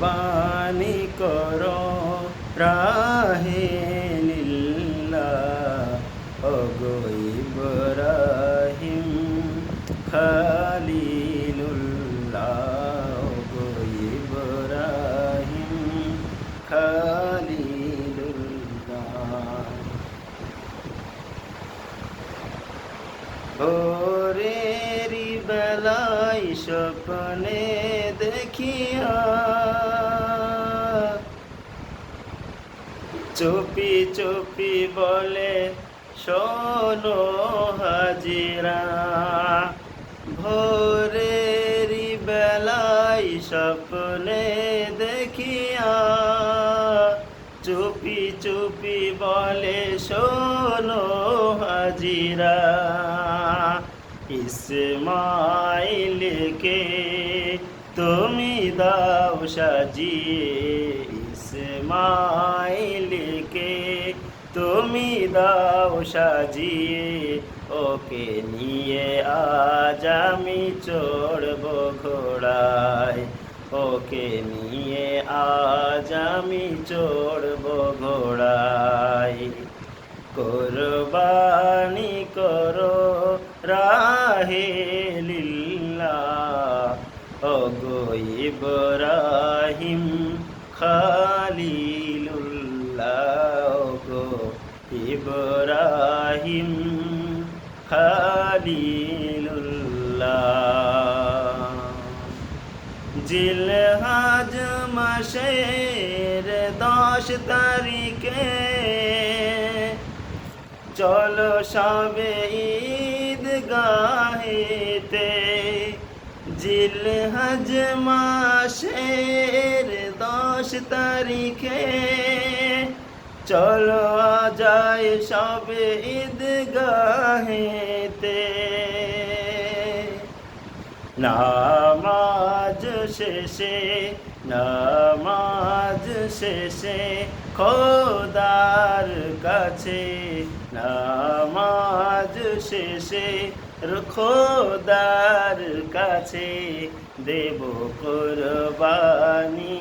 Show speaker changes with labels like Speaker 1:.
Speaker 1: কোরবানি করো রাহে ইব্রাহিম খালিলুল্লাহ ইব্রাহিম খালিলুল্লাহ। ভোরেরি বেলায় স্বপ্নে দেখিয়া চুপি চুপি বলে, শোনো হাজিরা, ভোরেরি বেলায় স্বপ্নে দেখিয়া চুপি চুপি বলে, শোনো হাজিরা ইসমাইলকে তুমি দাও সাজিয়ে ইসমাইলকে তুমি দাও সাজিয়ে, ওকে নিয়ে আজ আমি চড়ব ঘোড়ায়। ওকে নিয়ে আজ আমি চড়ব ঘোড়ায়। কোরবানি করো রাহে লিল্লাহ ওগো ইব্রাহিম খালিলুল্লাহ। ইব্রাহিম খালিলুল্লাহ। জিলহাজ মাসের দশ তারিখে চলো সবে ঈদ গাহেতে জিলহজ মাসের দশ তারিখে চলো যায় সবে ঈদ গাহেতে নামাজ শেষে নামাজ শেষে খোদার কাছে, নামাজ শেষে খোদার কাছে দেব কোরবানি।